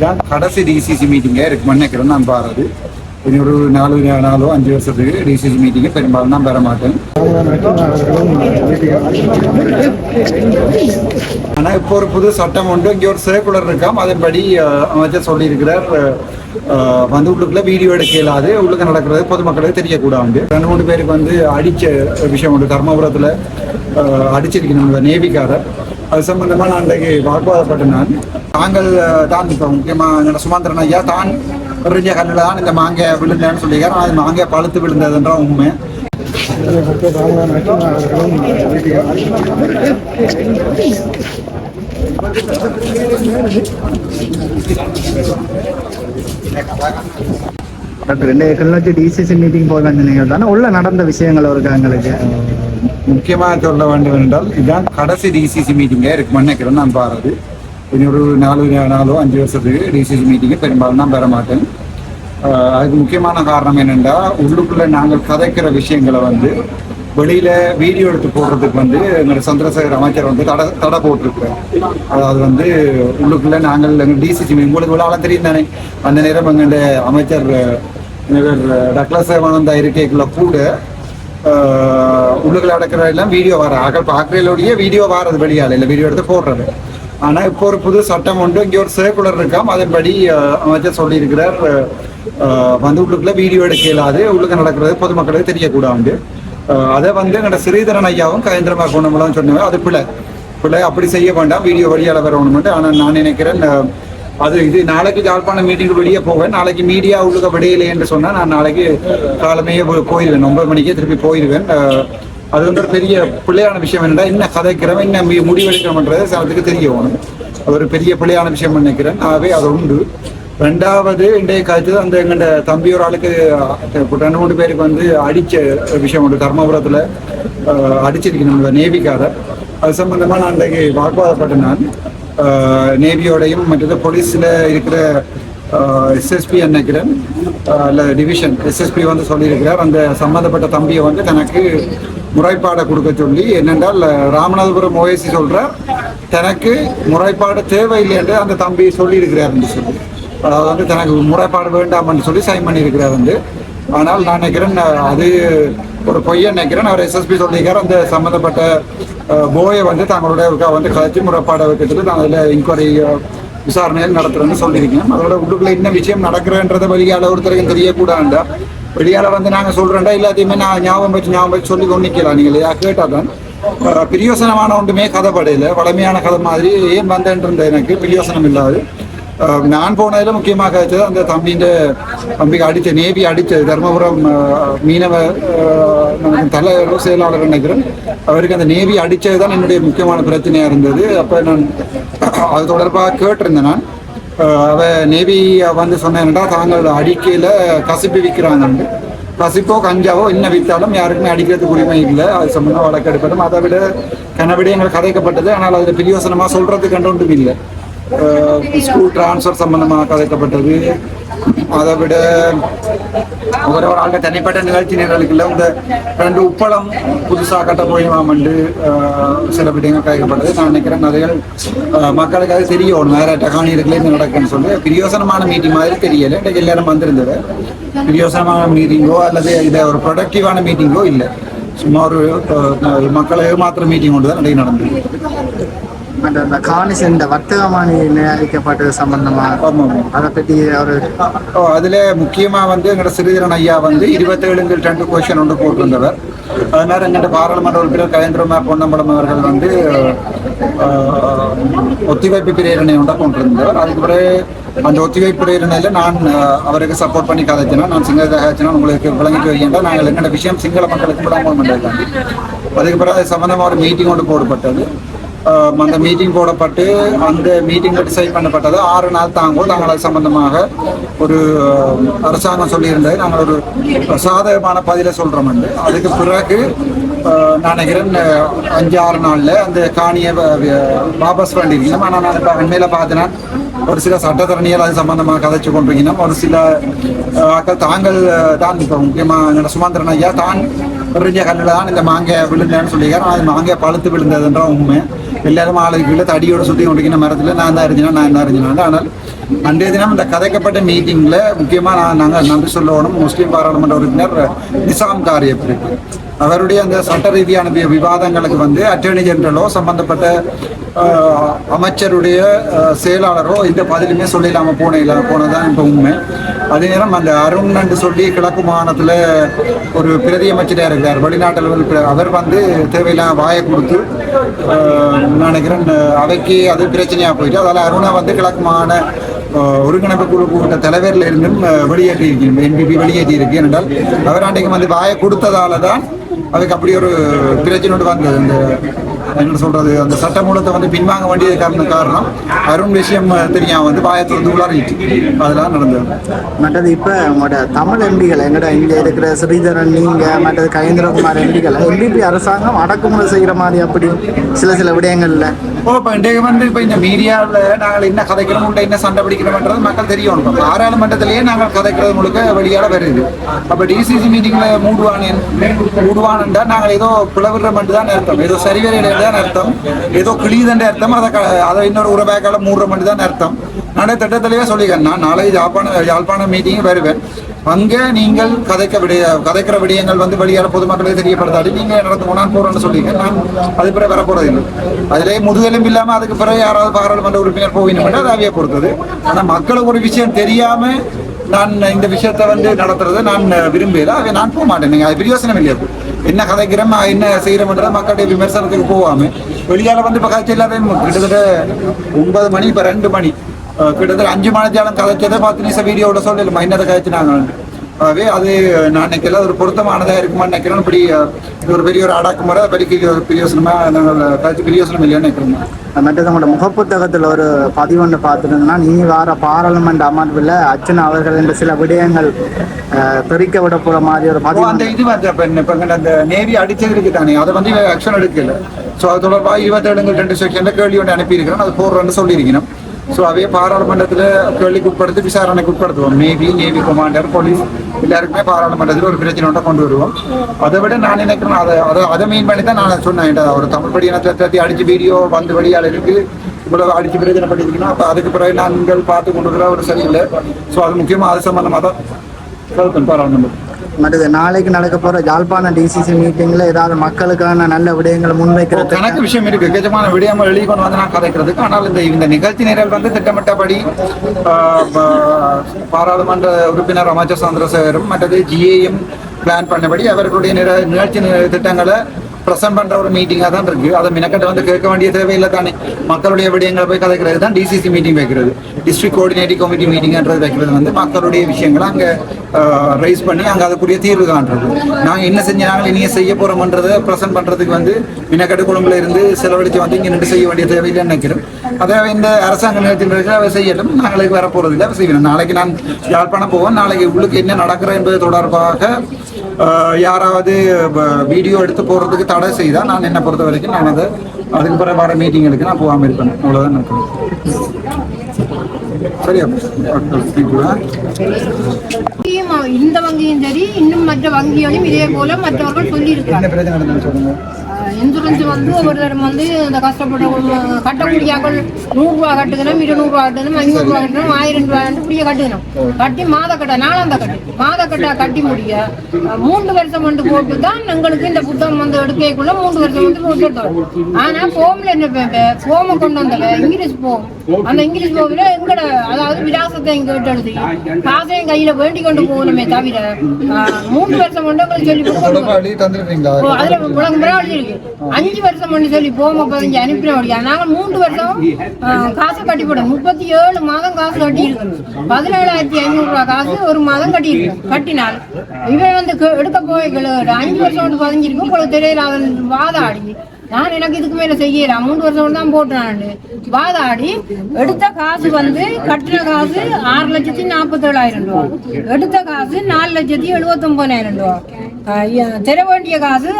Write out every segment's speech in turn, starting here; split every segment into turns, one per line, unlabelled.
இதுதான் கடைசி டிசிசி மீட்டிங்கே இருக்கு. நினைக்கிறேன் நான் பாருது இனி ஒரு நாலு நாளோ அஞ்சு வருஷத்துக்கு டிசிசி மீட்டிங்கு பெரும்பாலும் நான் பெற மாட்டேன் ஆனால் இப்போ ஒரு புது சட்டம் உண்டு. இங்கே ஒரு சர்க்குலர் இருக்காம். அதன்படி அமைச்சர் சொல்லியிருக்கிறார். வந்து உள்ளுக்குள்ள வீடியோ எடுக்க இல்லாது உள்ளுக்கு நடக்கிறது பொதுமக்களுக்கு தெரியக்கூடாது. ரெண்டு மூணு பேருக்கு வந்து அடிச்ச விஷயம் உண்டு. தர்மபுரத்தில் அடிச்சிருக்கணும் நேவிக்காரர். அது சம்பந்தமா நான் இன்றைக்கு வாக்குவாதப்பட்டேன் நான். தாங்கள் தான் இப்போ முக்கியமாக என்னோட சுமந்திரன் ஐயா தான் எறிஞ்ச கண்ணில் தான் இந்த மாங்காய் விழுந்தேன்னு சொல்லியிருக்காரு. அது மாங்காய் பழுத்து விழுந்ததுன்ற உண்மை.
டாக்டர் ரெண்டு கிளிநொச்சி டிசிசி மீட்டிங் போக வேண்டிய தானே உள்ள நடந்த விஷயங்கள் இருக்கு எங்களுக்கு.
முக்கியமாக சொல்ல வேண்டும் என்றால் இதுதான் கடைசி டிசிசி மீட்டிங்கே இருக்கு. நினைக்கிறேன் நான் பாருது. இனி ஒரு நாலு நாலோ அஞ்சு வருஷத்துக்கு டிசிசி மீட்டிங்கு பெரும்பாலும் நான் பெற மாட்டேன். அதுக்கு முக்கியமான காரணம் என்னென்னா உள்ளுக்குள்ளே நாங்கள் கதைக்கிற விஷயங்களை வந்து வெளியில் வீடியோ எடுத்து போடுறதுக்கு வந்து எங்களோட சந்திரசேகர் அமைச்சர் வந்து தடை தடை போட்டிருக்கிறார். அதாவது வந்து உள்ளுக்குள்ளே நாங்கள் எங்கள் டிசிசி உங்களுக்கு விழாலாம் தெரியும் தானே? அந்த நேரம் எங்களுடைய அமைச்சர் இவர் டக்ளஸ் சேவானந்தா இருக்கைக்குள்ள கூட உள்ளுக்குள்ள நடக்கிறதெல்லாம் வீடியோ வர அகல் பார்க்கறதோடய வீடியோ வாரது வெளியால் இல்லை வீடியோ எடுத்து போடுறது. ஆனால் இப்போ ஒரு புது சட்டம் உண்டு இங்கே ஒரு சர்க்குலர் இருக்காம் அதன்படி அமைச்சர் சொல்லியிருக்கிறார் வந்து உள்ளுக்குள்ள வீடியோ எடுக்க இயலாது உள்ளுக்கு நடக்கிறது பொதுமக்களுக்கு தெரியக்கூடாது அதை வந்து எங்களோட ஸ்ரீதரன் ஐயாவும் கயந்திரமா கொண்டமெல்லாம் சொன்னவங்க அது பிள்ளை பிள்ளை அப்படி செய்ய வேண்டாம் வீடியோ வழியால் வரணும்ட்டு ஆனால் நான் நினைக்கிறேன் அது இது நாளைக்கு யாழ்ப்பாணம் மீட்டிங் வெளியே போவேன். நாளைக்கு மீடியா உள்ளுக விடையிலே என்று சொன்னால் நான் நாளைக்கு காலமையே போ- போயிடுவேன் ஒன்பது மணிக்கே திருப்பி போயிடுவேன் அது வந்து ஒரு பெரிய பிள்ளையான விஷயம் என்னடா என்ன கதைக்கிறவன் என்ன முடிவெடுக்கிறோம்ன்றது சிலத்துக்கு தெரிய வேணும் அது ஒரு பெரிய பிள்ளையான விஷயம் நினைக்கிறேன். ஆகவே அது உண்டு. ரெண்டாவது இன்றைய காலத்து அந்த எங்கள்ட தம்பி ஒரு ஆளுக்கு ரெண்டு மூணு பேருக்கு வந்து அடிச்ச விஷயம் உண்டு. தர்மபுரத்தில் அஹ், அடிச்சிருக்கணும் நேவிக்காரர் அது சம்பந்தமாக நான் இன்றைக்கு வாக்குவாதப்பட்டேன் நான். நேவியோடையும் மற்றது போலீஸில் இருக்கிற எஸ்எஸ்பி நினைக்கிறேன் இல்லை டிவிஷன் எஸ்எஸ்பி வந்து சொல்லியிருக்கிறார். அந்த சம்மந்தப்பட்ட தம்பியை வந்து தனக்கு முறைப்பாடை கொடுக்க சொல்லி என்னென்றால் ராமநாதபுரம் ஓஎஸ்சி சொல்கிறார் தனக்கு முறைப்பாடு தேவையில்லை என்று அந்த தம்பி சொல்லியிருக்கிறார்னு சொல்லி. அதாவது வந்து தனக்கு முறைப்பாடு வேண்டாம்னு சொல்லி சைன் பண்ணியிருக்கிறார் வந்து. ஆனால் நான் நினைக்கிறேன் அது ஒரு பொய்யை நினைக்கிறேன். அவர் எஸ்எஸ்பி சொல்லியிருக்கார். அந்த சம்மந்தப்பட்ட போயை வந்து தங்களுடைய வந்து கட்சி முறைப்பாடை வைக்கிறதுக்கு நான் அதில் இன்கொயரி விசாரணைகள் நடத்துறேன்னு சொல்லியிருக்கேன். அதோட உள்ளுக்குள்ள என்ன விஷயம் நடக்கிறன்றதை வெளியால ஒருத்தருக்கும் தெரியக்கூடாண்டா வெளியால வந்து நாங்கள் சொல்றேன்டா எல்லாத்தையுமே நான் ஞாபகம் வச்சு ஞாபகம் வச்சு சொல்லி கொண்டிக்கலாம் நீங்கள் இல்லையா கேட்டால் தான் பிரியோசனமான ஒன்றுமே கதை படையில வளமையான கதை மாதிரி ஏன் வந்தேன்றது எனக்கு. பிரியோசனம் இல்லாது. நான் போனதில் முக்கியமாக கிடைச்சது அந்த தம்பியின் தம்பிக்கு அடித்த நேவி அடித்தது தர்மபுரம் மீனவ தலை செயலாளர் நினைக்கிறேன் அவருக்கு அந்த நேவி அடித்தது தான் என்னுடைய முக்கியமான பிரச்சனையாக இருந்தது. அப்போ நான் அது தொடர்பாக கேட்டிருந்தேன் நான். அவ நேவி வந்து சொன்னேன்டா தாங்கள் அடிக்கையில் கசிப்பு விற்கிறாங்க கசிப்போ கஞ்சாவோ என்ன வித்தாலும் யாருக்குமே அடிக்கிறதுக்கு உரிமை இல்லை. அது சம்பந்தமாக வழக்கெடுப்பதும் அதை விட கனவிடயங்கள் கதைக்கப்பட்டது. ஆனால் அதில் பிரியோசனமாக சொல்கிறதுக்கு கண்டு ஒன்றும் இல்லை. ஸ்கூல் டிரான்ஸ்ஃபர் சம்பந்தமாக கதைக்கப்பட்டது அதை விட ஒரு ஒரு ஆளுக்கு தனிப்பட்ட நிகழ்ச்சி நிரலுக்குள்ள இந்த ரெண்டு உப்பளம் புதுசாக கட்ட போயிடுமாமண்டு சில விடயங்கள் கதைக்கப்பட்டது நான் நினைக்கிறேன் நிறைய மக்களுக்கு அது தெரியணும் வேற டகாணி இருக்குல்ல இந்த நடக்குன்னு சொல்லி. பிரியோசனமான மீட்டிங் மாதிரி தெரியல. இன்றைக்கு எல்லாரும் வந்திருந்தது. பிரியோசனமான மீட்டிங்கோ அல்லது இதை ஒரு ப்ரொடக்டிவான மீட்டிங்கோ இல்லை. சும்மா ஒரு மக்களை ஏமாத்துற மீட்டிங் கொண்டு தான் இன்றைக்கு நடந்தது.
அந்த அந்த காணிஸ் இந்த வர்த்தகமானி நிர்ணயிக்கப்பட்டது சம்பந்தமா?
ஆமாம்.
அதை பற்றி ஒரு
அதுல முக்கியமா வந்து எங்களோட சிறிதரன் ஐயா வந்து இருபத்தேழு ரெண்டு கொஸ்டின் ஒன்று போட்டிருந்தவர். அதனால எங்களோட பாராளுமன்ற உறுப்பினர் கலேந்திரமா பொன்னம்பலம் அவர்கள் வந்து ஒத்திவைப்பு பிரேரணை ஒன்றை கொண்டிருந்தவர். அதுக்கு பிறகு அந்த ஒத்திவைப்பு பிரேரணையில நான் அவருக்கு சப்போர்ட் பண்ணி கதைச்சினா நான் சிங்கள கதைச்சினா உங்களுக்கு விளங்கிட்டு வைக்கின்றா நாங்கள் எங்களோட விஷயம் சிங்கள மக்களுக்கு விளம்பரம் பண்ணுறதுக்காண்டி அதுக்கு பிறகு அது சம்பந்தமா ஒரு மீட்டிங் ஒன்று போடப்பட்டது. அந்த மீட்டிங் போடப்பட்டு அந்த மீட்டிங்கில் டிசைட் பண்ணப்பட்டது ஆறு நாள் தாங்கும் நாங்கள் அது சம்பந்தமாக ஒரு அரசாங்கம் சொல்லியிருந்தது. நாங்கள் ஒரு சாதகமான பதிலை சொல்கிறோம் அதுக்கு பிறகு நான் நினைக்கிறேன் அஞ்சு ஆறு நாளில் அந்த காணியை வ- வாபஸ் பண்ணிருக்கணும் ஆனால் நான் இப்போ அண்மையில் பார்த்தேன்னா ஒரு சில சட்டத்தரணிகள் அது சம்பந்தமாக கதைச்சு கொண்டிருக்கணும் ஒரு சில ஆக்கள் தாங்கள் தான் இப்போ முக்கியமாக என்னோட சுமந்திரன் ஐயா தான் எறிஞ்ச கல்லில் தான் இந்த மாங்காய் விழுந்தேன்னு சொல்லியிருக்காரு. அது மாங்காய் பழுத்து விழுந்ததுன்ற உண்மை. எல்லாரும் ஆளுக்கு தடியோட சுற்றி கொண்டிருக்கிற மரத்தில் நான் தான் அறிஞ்சினா நான் தான் அறிஞ்சினா ஆனால் அன்றைய தினம் இந்த கதைக்கப்பட்ட மீட்டிங்ல முக்கியமா நான் நாங்கள் நன்றி சொல்லணும் முஸ்லீம் பாராளுமன்ற உறுப்பினர் நிசாம் காரியப் அவருடைய அந்த சட்ட ரீதியான விவாதங்களுக்கு வந்து அட்டர்னி ஜெனரலோ சம்பந்தப்பட்ட அமைச்சருடைய செயலாளரோ இந்த பதிலுமே சொல்லிடாம போன இல்லை போனதான் இப்போ உண்மை அதே நேரம் அந்த அருண் என்று சொல்லி கிழக்கு மாகாணத்தில் ஒரு பிரதியமைச்சராக இருக்கிறார் வெளிநாட்டு அவர் வந்து தேவையில்லாம வாயை கொடுத்து நினைக்கிறேன் அவைக்கு அது பிரச்சனையாக போயிட்டு அதால் அருணை வந்து கிழக்கு மாகாண ஒருங்கிணைப்பு குழு கூட்ட தலைவரில் இருந்தும் வெளியேற்றி இருக்கிறோம் என்பிபி வெளியேற்றி இருக்கு என்றால் அவர் அன்றைக்கு வந்து வாயை கொடுத்ததால தான் அதுக்கு அப்படி ஒரு பிரச்சனை வந்தது. இந்த என்ன சொல்றது அந்த சட்டமூலத்தை வந்து பின்வாங்க வேண்டியது காரணம் காரணம் அருண் விஷயம் தெரியாம வந்து வாயத்தை வந்து உளறிட்டு அதெல்லாம் நடந்தது.
மற்றது இப்ப உங்களோட தமிழ் எம்பிகள் எங்கட இங்க இருக்கிற ஸ்ரீதரன் நீங்க மற்றது கயேந்திரகுமார் எம்பிகள் எம்பிபி அரசாங்கம் அடக்குமுறை செய்யற மாதிரி அப்படி சில சில விடயங்கள்ல.
ஓ இப்போ இன்றைக்கு வந்து இப்போ இந்த மீடியாவில் நாங்கள் என்ன கதைக்கிறோம் உள்ள என்ன சண்டை பிடிக்கிறோம்ன்றது மக்கள் தெரியும். இப்போ பாராளுமன்றத்திலேயே நாங்கள் கதைக்கிறது முழுக்க வெளியால வருது. அப்போ டிசிசி மீட்டிங்கில் மூடுவானேன் மூடுவான்டா நாங்கள் ஏதோ பிளவுற மட்டும் தான் அர்த்தம் ஏதோ சரிவரையில தான் அர்த்தம். ஏதோ கிளிதண்ட அர்த்தம். அதை க- அதை இன்னொரு ஒரு பேக்கால மூடுற மணி தான் அர்த்தம். நான் திட்டத்திலேயே சொல்லிக்கிறேன். நான் நாளை யாழ்ப்பாண யாழ்ப்பாண மீட்டிங் வருவேன். அங்கே நீங்கள் கதைக்க விடைய கதைக்கிற விடயங்கள் வந்து வெளியால பொதுமக்களுக்கு தெரியப்படுத்தாடி நீங்கள் நடந்து போனான் போறேன்னு சொல்லிங்க. நான் அது பிறகு வரப்போறது இல்லை அதிலே முதுகெலும்பு இல்லாமல் அதுக்கு பிறகு யாராவது பாராளுமன்ற உறுப்பினர் போகணும் அது அவையை பொறுத்தது. ஆனால் மக்களுக்கு ஒரு விஷயம் தெரியாமல் நான் இந்த விஷயத்தை வந்து நடத்துறதை நான் விரும்பல அதை நான் போக மாட்டேன். நீங்கள் அது பிரயோசனம் இல்லையா? என்ன கதைக்கிறோம்? என்ன செய்கிறோம்ன்ற மக்களுடைய விமர்சனத்துக்கு போகாம வெளியால் வந்து இப்போ காய்ச்சல் இல்லாத கிட்டத்தட்ட ஒன்பது மணி இப்போ ரெண்டு மணி. கிட்டத்தட்ட அஞ்சு மணி ஜாலம் கதைச்சதை பார்த்து நிமிஷம் வீடியோட சொல்லல என்னதை கதைச்சினாங்க ஆகவே அது நான் நினைக்கல. ஒரு பொருத்தமானதா இருக்குமான்னு நினைக்கிறேன். இப்படி இது ஒரு பெரிய ஒரு அடக்குமுறை பெரிய ஒரு பிரியோசனமா நாங்கள் கழிச்சு பிரியோசனம் இல்லையான்னு நினைக்கிறோம்
மற்றது உங்களோட முகப்புத்தகத்துல ஒரு பதிவு ஒன்று பார்த்துருந்தோம்னா நீ வார பாராளுமன்ற அமர்வில் அர்ச்சனா அவர்கள் என்ற சில விடயங்கள் அஹ், தெரிக்க விட போற மாதிரி ஒரு பதிவு
அந்த இது வந்து இப்ப அந்த நேவி அடிச்சது இருக்கு தானே? அதை வந்து ஆக்ஷன் எடுக்கல. ஸோ அது தொடர்பாக இருபத்தேழுங்கள் ரெண்டு செக்ஷன்ல கேள்வி ஒன்று அனுப்பியிருக்கிறோம் அது போடுறேன்னு சொல்லியிருக்கணும் ஸோ அவையே பாராளுமன்றத்தில் கேள்விக்கு உட்படுத்தி விசாரணைக்கு உட்படுத்துவோம். நேவி நேவி கமாண்டர் போலீஸ் எல்லாருக்குமே பாராளுமன்றத்தில் ஒரு பிரச்சனை ஒன்றை கொண்டு வருவோம். அதை விட நான் நினைக்கிறேன் அதை அதை அதை மீன் பண்ணி தான் நான் சொன்னேன். ஒரு தமிழ் படியினத்தை தட்டி அடிச்சு வீடியோ வந்து வழியால் இருக்கு இவ்வளவு அடிச்சு பிரச்சனை பண்ணிருக்கணும் அப்போ அதுக்கு பிறகு நாங்கள் பார்த்து கொண்டு வர ஒரு சரியில்லை. ஸோ அது முக்கியமாக அது சம்பந்தமாக தான் பாராளுமன்றம்
மற்றது நாளைக்கு நடக்க போற ஜாழ்ப்பாண டிசிசி மீட்டிங்ல ஏதாவது மக்களுக்கான நல்ல விடயங்களை முன்வைக்கிறது
கணக்கு விஷயம் இருக்கு. கஜமான விடயமா வெளியே கொண்டு வந்து நான் கதைக்கிறதுக்கு. ஆனால் இந்த இந்த நிகழ்ச்சி நிரல் வந்து திட்டமிட்டபடி பாராளுமன்ற உறுப்பினர் அமைச்சர் சந்திரசேகரும் மற்றது ஜிஏஎம் பிளான் பண்ணபடி அவர்களுடைய நிகழ்ச்சி திட்டங்களை ப்ரெசென்ட் பண்ற ஒரு மீட்டிங்காக தான் இருக்கு. அதை மினக்கட்ட வந்து கேட்க வேண்டிய தேவையில்லை தானே. மக்களுடைய விடயங்களை போய் கதைக்கிறது தான் டிசிசி மீட்டிங் வைக்கிறது. டிஸ்ட்ரிக்ட் கோஆர்டினேட்டிவ் கமிட்டி மீட்டிங்ன்றது வைக்கிறது வந்து மக்களுடைய விஷயங்களை அங்கே ரைஸ் பண்ணி அங்கே அதுக்குரிய தீர்வு காண்றது. நாங்கள் என்ன செஞ்சு நாங்கள் இனிய செய்ய போறோம்ன்றதை ப்ரெசென்ட் பண்றதுக்கு வந்து மினக்கட்டு குழம்புல இருந்து செலவழித்து வந்து இங்கே நின்று செய்ய வேண்டிய தேவையில்லைன்னு நினைக்கிறேன் அதை இந்த அரசாங்க நிகழ்ச்சியில் அதை செய்யலும் நாங்களுக்கு வர போறது இல்லை செய்யணும். நாளைக்கு நான் யாழ்ப்பாணம் போவோம். நாளைக்கு உள்ளுக்கு என்ன நடக்கிற என்பது தொடர்பாக யாராவது வீடியோ எடுத்து போடுறதுக்கு தடை செய்தால் நான் என்னை பொறுத்த வரைக்கும் நான் அதை அதுக்கு பிறகு வர மீட்டிங்களுக்கு நான் போகாமல் இருப்பேன். அவ்வளோதான் நினைக்கிறேன் சரியா?
இந்த வங்கியும் சரி இன்னும் மற்ற வங்கிகளும் இதே போல மற்றவர்கள் சொல்லியிருக்கிறாங்க
என்ன பிரச்சனை நடந்ததுன்னு சொல்லுங்க.
இன்சூரன்ஸ் வந்து ஒரு வந்து இந்த கஷ்டப்பட்ட ஒரு கட்டக்கூடியாக்கள் நூறுரூவா கட்டுக்கணும் இருநூறுவா கட்டணும் ஐநூறுரூவா கட்டணும் ஆயிரம் ரூபாய் இப்படியே கட்டுக்கணும் கட்டி மாத கட்ட நாலாந்த கட்டு. மாத கட்டா கட்டி முடிய மூன்று வருஷம் வந்து போட்டு தான் எங்களுக்கு இந்த புத்தகம் வந்து எடுக்கக்குள்ள மூன்று வருஷம் வந்து போட்டு ஆனால் ஃபோமில் என்ன ஃபோமை கொண்டு வந்தவ இங்கிலீஷ் போகும் அந்த இங்கிலீஷ் போம்ல எங்கட அதாவது விலாசத்தை இங்க விட்டு எழுதி காசையும் கையில வேண்டி கொண்டு போகணுமே தவிர மூன்று வருஷம் கொண்டு உங்களுக்கு சொல்லி கொடுக்கணும் அதுல உலகம் பூரா எழுதியிருக்கு. அஞ்சு வருஷம் பண்ணி சொல்லி போம பதினஞ்சு அனுப்பினோடியா நாங்க மூன்று வருஷம் காசு கட்டி போட்டோம் முப்பத்தி ஏழு மாதம் காசு கட்டி இருக்கு பதினேழாயிரத்தி ஐநூறு ரூபாய் காசு ஒரு மாதம் கட்டி இருக்கு கட்டினால் இவன் வந்து எடுக்க போய் அஞ்சு வருஷம் வந்து பதிஞ்சிருக்கு உங்களுக்கு தெரியல அவன் வாதாடி. நான் எனக்கு இதுக்கு மேல செய்யல. மூன்று வருஷம் தான் போட்டேன் வாதாடி எடுத்த காசு வந்து கட்டின காசு ஆறு லட்சத்தி நாற்பத்தேழாயிரம் ரூபா. எடுத்த காசு நாலு லட்சத்தி எழுபத்தொன்பதாயிரம் ரூபா. தர வேண்டிய காசு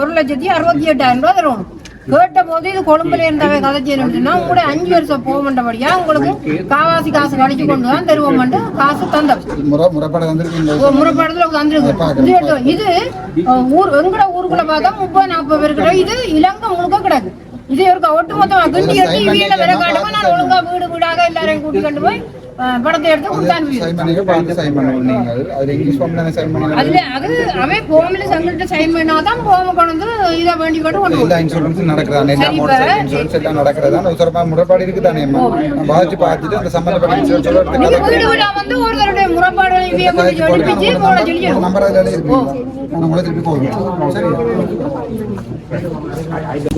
ஒரு லட்சத்தி அறுபத்தி எட்டாயிரம் ரூபா தருவோம் கேட்ட போது இது கொழும்புல இருந்தவ கதைச்சிருந்துச்சுன்னா உங்களோட அஞ்சு வருஷம் போக மாட்டபடியா உங்களுக்கு காவாசி காசு கழிச்சு கொண்டு தான் தருவோம் காசு தந்தோம்
முறை முறைப்பட வந்திருக்கீங்க
ஒரு முறைப்பாடுல வந்திருக்கு. இது ஊர் எங்கட ஊருக்குள்ள பார்த்தா முப்பது நாற்பது பேர் கிட்ட இது இலங்கை முழுக்க கிடக்கு. இது ஒரு ஒட்டுமொத்தமா கிண்டி கட்டி வீட வில காட்டுமா நான் ஒழுங்கா வீடு வீடாக எல்லாரையும் கூட்டி கொண்டு போய் படத்தை எடுத்து கொடுத்தான்னு
சைன் பண்ணுவோம் அதில்
அது அவன் போமில் சங்கிட்ட சைன் பண்ணாதான் போம கொண்டு இதை வேண்டி கொண்டு கொண்டு
எல்லா இன்சூரன்ஸும் நடக்குதானே எல்லா மோட்டர் இன்சூரன்ஸ் எல்லாம் நடக்கிறதா உத்தரமா முறைப்பாடு இருக்குதானே பாதிச்சு பார்த்துட்டு அந்த சம்பந்தப்பட்ட இன்சூரன்ஸ்
நீங்க வீடு
எடுத்து
வீடா வந்து ஒருத்தருடைய முறைப்பாடு இவைய கொண்டு சொல்லி பிச்சு போட சொல்லி
நம்பர் அதில் இருக்கு நான் உங்களை திருப்பி போடுறேன் சரி ఐదు